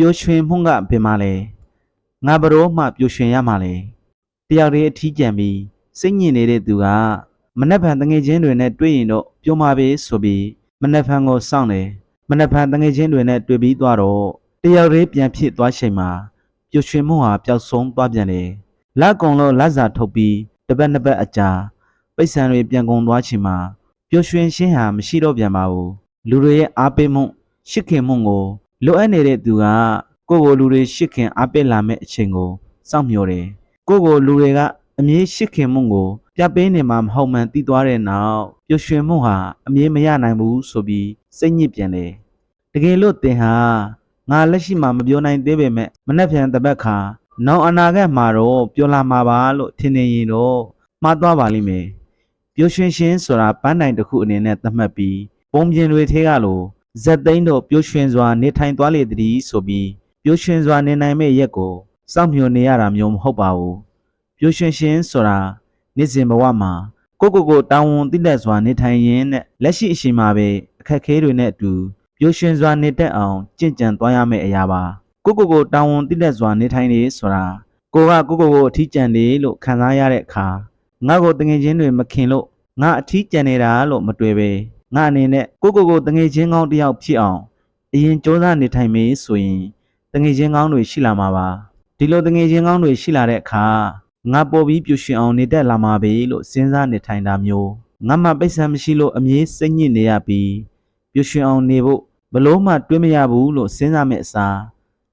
ပျော်ရွှင်မှုကဘယ်မှာလဲငါဘရောမှပျော်ရွှင်ရမှာလဲတယောက်တည်းအထီးကျန်ပြီးစိတ်ညစ်နေတဲ့သူကမနှက်ဖန်တငယ်ချင်းတွေနဲ့တွေ့ရင်တော့ပြုံးပါပဲဆိုပြီးမနှက်ဖန်ကိုစောင့်တယ်မနှက်ဖန်တငယ်ချင်းတွေနဲ့တွေ့ပြီးသွားတော့တယောက်တည်းပြန်ဖြစ်သွားချိန်မှာပျော်ရွှင်မှုဟာပျောက်ဆုံးသွားပြန်တယ်လက်ကုံလို့လက်စာထုတ်ပြီးတစ်ပတ်နှစ်ပတ်အကြာပိတ်ဆံတွေပြန်ကုန်သွားချိန်မှာပျော်ရွှင်ခြင်းဟာမရှိတော့ပြန်ပါဘူးလူတွေရဲ့အားပေးမှုရှစ်ခင်မှုကို လိုအပ်နေတဲ့သူကကိုယ့်ကိုယ်လူတွေရှစ်ခင်အားပေးလာမဲ့အချိန်ကိုစောင့်မျှော်တယ်ကိုယ့်ကိုယ်လူတွေကအမြဲရှစ်ခင်မှုကိုပြပေးနေမှာမဟုတ်မှန်သိသွားတဲ့နောက်ပျော်ရွှင်မှုဟာအမြဲမရနိုင်ဘူးဆိုပြီးစိတ်ညစ်ပြန်တယ်တကယ်လို့သင်ဟာငါလက်ရှိမှာမပြောနိုင်သေးပေမဲ့မနှက်ပြန်တစ်ပတ်ခါနောက်အနာဂတ်မှာတော့ပြောလာမှာပါလို့ထင်နေရင်တော့မှားသွားပါလိမ့်မယ်ပျော်ရွှင်ခြင်းဆိုတာပန်းတိုင်တစ်ခုအနေနဲ့သတ်မှတ်ပြီးပုံပြင်တွေထဲကလို့ ဇက်သိန်းတို့ပျော်ရွှင်စွာနေထိုင်သွားလေသည်ဆိုပြီးပျော်ရွှင်စွာနေနိုင်မဲ့ရက်ကိုစောင့်မျှော်နေရတာမျိုးမဟုတ်ပါဘူးပျော်ရွှင်ခြင်းဆိုတာနေ့စဉ်ဘဝမှာကိုယ့်ကိုယ်ကိုတာဝန်သိတတ်စွာနေထိုင်ရင်းနဲ့လက်ရှိအချိန်မှာပဲအခက်အခဲတွေနဲ့အတူပျော်ရွှင်စွာနေတတ်အောင်ကြင့်ကြံသွားရမယ့်အရာပါကိုယ့်ကိုယ်ကိုတာဝန်သိတတ်စွာနေထိုင်နေဆိုတာကိုကကိုယ့်ကိုယ်ကိုအထီးကျန်တယ်လို့ခံစားရတဲ့အခါငါ့ကိုတငယ်ချင်းတွေမခင်လို့ငါအထီးကျန်နေတာလို့မတွေ့ပဲ ငါအနေနဲ့ကိုယ့်ကိုယ်ကိုတငယ်ချင်းကောင်းတစ်ယောက်ဖြစ်အောင်အရင်စ조사နေထိုင်မေးဆိုရင်တငယ်ချင်းကောင်းတွေရှိလာမှာပါဒီလိုတငယ်ချင်းကောင်းတွေရှိလာတဲ့အခါငါပေါ်ပြီးပြူရှင်အောင်နေတတ်လာမှာပဲလို့စဉ်းစားနေထိုင်တာမျိုးငါမှပိတ်ဆံမရှိလို့အမြဲစိတ်ညစ်နေရပြီးပြူရှင်အောင်နေဖို့ဘလို့မှတွေးမရဘူးလို့စဉ်းစားမဲ့အစား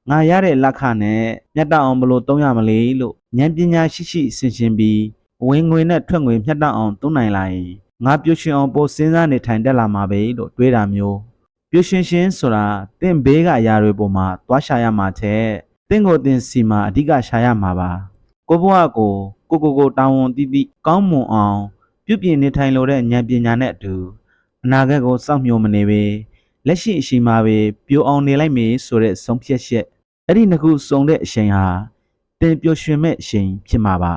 ငါရတဲ့လက်ခနဲ့မျက်တောင်အောင်ဘလို့သုံးရမလဲလို့ဉာဏ်ပညာရှိရှိဆင်ခြင်ပြီးဝင်ငွေနဲ့ထွက်ငွေမျက်တောင်အောင်သုံးနိုင်လာရင် ငါပြူရှင်အောင်ပိုစဉ်းစားနေထိုင်တတ်လာမှာပဲလို့တွေးတာမျိုးပြူရှင်ရှင်ဆိုတာတင့်ဘေးကအရာတွေပေါ်မှာသွားရှာရမှာတဲ့တင့်ကိုတင်စီမှာအဓိကရှာရမှာပါကိုဘွားကိုကိုကိုကိုတောင်းဝန်တီးတီးကောင်းမွန်အောင် ပြုပြင်နေထိုင်လိုတဲ့ဉာဏ်ပညာနဲ့အတူအနာဂတ်ကိုစောင့်မျှော်မနေပဲလက်ရှိအချိန်မှာပဲပျိုးအောင်နေလိုက်မေဆိုတဲ့ဆုံးဖြတ်ချက်အဲ့ဒီနှစ်ခုစုံတဲ့အချိန်ဟာတင်ပျော်ရွှင်မဲ့အချိန်ဖြစ်မှာပါ